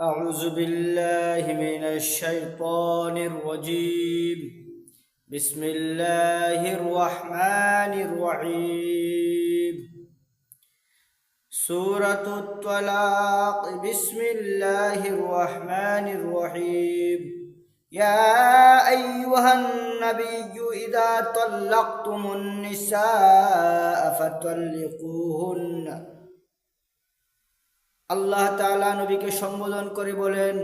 أعوذ بالله من الشيطان الرجيم. بسم الله الرحمن الرحيم. سورة الطلاق. بسم الله الرحمن الرحيم. يا أيها النبي إذا طلقتم النساء فطلقوهن. আল্লাহ তাআলা নবীকে সম্বোধন করে বলেন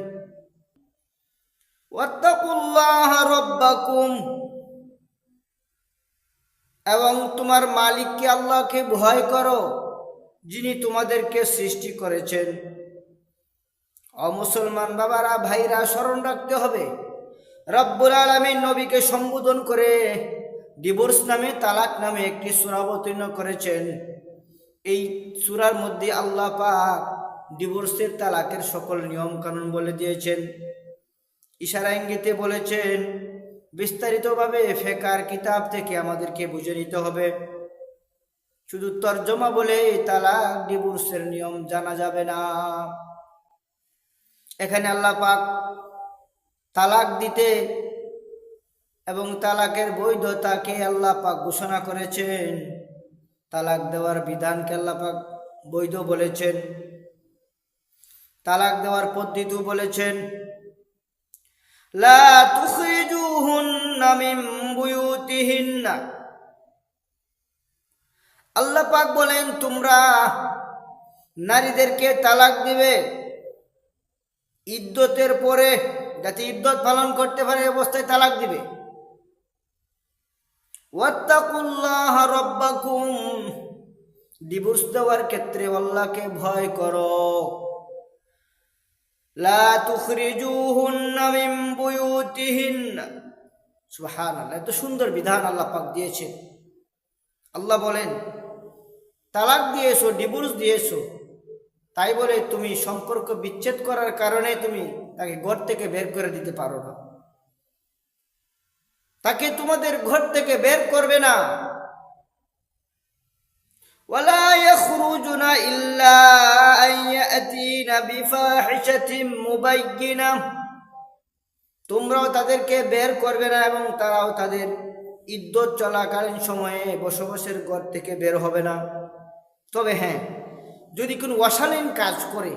এবং তোমার মালিককে আল্লাহকে ভয় করো, যিনি তোমাদেরকে সৃষ্টি করেছেন। অমুসলমান বাবারা, ভাইরা, স্মরণ রাখতে হবে, রব্বুল আলমীর নবীকে সম্বোধন করে ডিভোর্স নামে তালাক নামে একটি সুরা অবতীর্ণ করেছেন। এই সুরার মধ্যে আল্লাহ পাক ডিভোর্সের তালাকের সকল নিয়ম কানুন বলে দিয়েছেন। ইশারা ইঙ্গিতে বলেছেন, বিস্তারিতভাবে ফেকার কিতাব থেকে আমাদেরকে বুঝে নিতে হবে। শুধু তর্জমা বলে তালাক, ডিভোর্সের নিয়ম জানা যাবে না। এখানে আল্লাহ পাক তালাক দিতে এবং তালাকের বৈধতাকে আল্লাহ পাক ঘোষণা করেছেন। তালাক দেওয়ার বিধানকে আল্লাহ পাক বৈধ বলেছেন। তালাক দেওয়ার পদ্ধতিও বলেছেন। লা তুখরিজুহুন্না মিন বুয়ুতিহিন্না। আল্লাহ পাক বলেন, তোমরা নারীদেরকে তালাক দিবে। ইদ্যতের পরে, যাতে ইদ্যত পালন করতে পারে অবস্থায় তালাক দিবে। ওয়াত্তাকুল্লাহ রব্বাকুম। ডিভোর্স দেওয়ার ক্ষেত্রে আল্লাহকে ভয় করো। লা তুখরিজুহুন্না মিন বুয়ুতিহিন্না। সুবহানাল্লাহ, এত সুন্দর বিধান আল্লাহ পাক দিয়েছে আল্লাহ বলেন, তালাক দিয়েছ ডিভোর্স দিয়েছ, তাই বলে তুমি সম্পর্ক বিচ্ছেদ করার কারণে তুমি তাকে ঘর থেকে বের করে দিতে পারো না। তাকে তোমাদের ঘর থেকে বের করবে না। ওয়ালা ইল্লা يأتين بفاحشة مبينة তোমরাও তাদেরকে বের করবে না এবং তারাও তাদের ইদ্যত চলাকালীন সময়ে বসবাসের ঘর থেকে বের হবে না তবে হ্যাঁ যদি কোনো অশালীন কাজ করে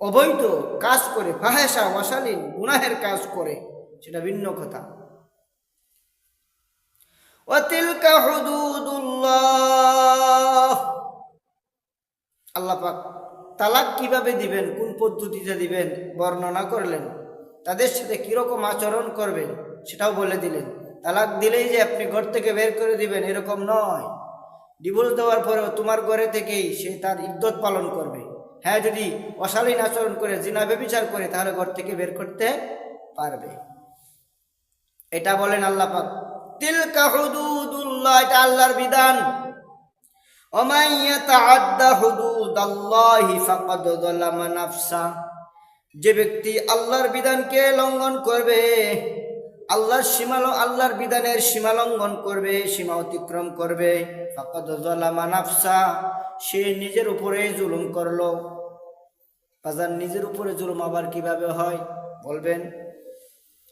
অবৈধ কাজ করে ফাহেসা অশালীন গুনাহের কাজ করে সেটা ভিন্ন কথা وتلك حدود الله তালাক কীভাবে দিবেন? কোন পদ্ধতিতে দিবেন? বর্ণনা করলেন। তাদের সাথে কীরকম আচরণ করবেন? সেটাও বলে দিলেন। তালাক দিলেই যে আপনি ঘর থেকে বের করে দিবেন, এরকম নয়। ডিভোর্স দেওয়ার পরেও তোমার ঘরে থেকেই সে তার ইদ্যত পালন করবে। হ্যাঁ যদি অশালীন আচরণ করে, জিনা ব্যবিচার করে, তাহলে ঘর থেকে বের করতে পারবে। এটা বলেন আল্লাহ পাক। তিলকা হুদুদুল্লাহ, এটা আল্লাহর বিধান। ওমান ইয়াতাআদ্দা হুদুদাল্লাহি ফাকাদ যালামা নাফসা যে ব্যক্তি আল্লাহর বিধানকে লঙ্ঘন করবে, আল্লাহর সীমা আল্লাহর বিধানের সীমা লঙ্ঘন করবে, সীমা অতিক্রম করবে সে নিজের উপরে জুলুম করল। বাজার নিজের উপরে জুলুম আবার কীভাবে হয়? বলবেন,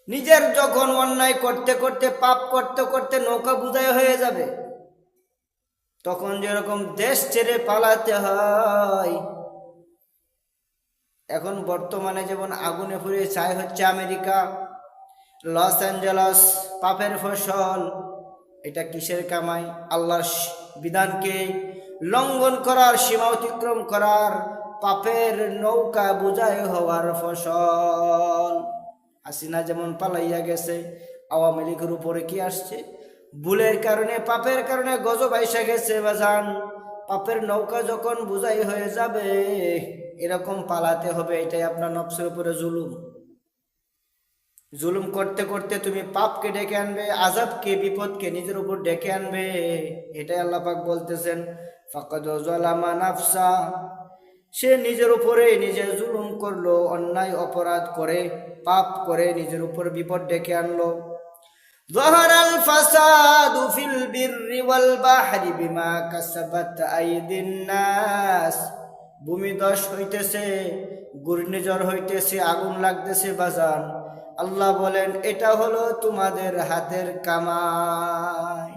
নিজের যখন অন্যায় করতে করতে, পাপ করতে করতে নৌকা বুঝাই হয়ে যাবে। তখন যেরকম দেশ ছেড়ে পালাতে হয়, এখন বর্তমানে যেমন আগুনে পুড়ে চাই হচ্ছে আমেরিকা, লস অ্যাঞ্জেলস, পাপের ফসল, এটা কিসের কামাই? আল্লাহর বিধানকে লঙ্ঘন করার, সীমা অতিক্রম করার, পাপের নৌকা বুঝাই হওয়ার ফসল। হাসিনা যেমন পালাইয়া গেছে, আওয়ামী লীগের উপরে কি আসছে? ভুলের কারণে, পাপের কারণে গজব আইসা গেছে বাজান। পাপের নৌকা যখন বুঝাই হয়ে যাবে, এরকম পালাতে হবে, এটাই আপনার নফসের উপরে জুলুম। জুলুম করতে করতে তুমি পাপকে ডেকে আনবে আজাবকে বিপদকে নিজের উপর ডেকে আনবে, এটাই আল্লাপাক বলতেছেন জালামা নাফসা। সে নিজের উপরে নিজে জুলুম করল, অন্যায়, অপরাধ করে, পাপ করে নিজের উপর বিপদ ডেকে আনলো। ظهر الفساد في البر والبحر بما كسبت أيدي الناس ভূমিদশ হইতেছে ঘূর্ণিঝড় হইতেছে আগুন লাগতেছে বাজান আল্লাহ বলেন এটা হলো তোমাদের হাতের কামাই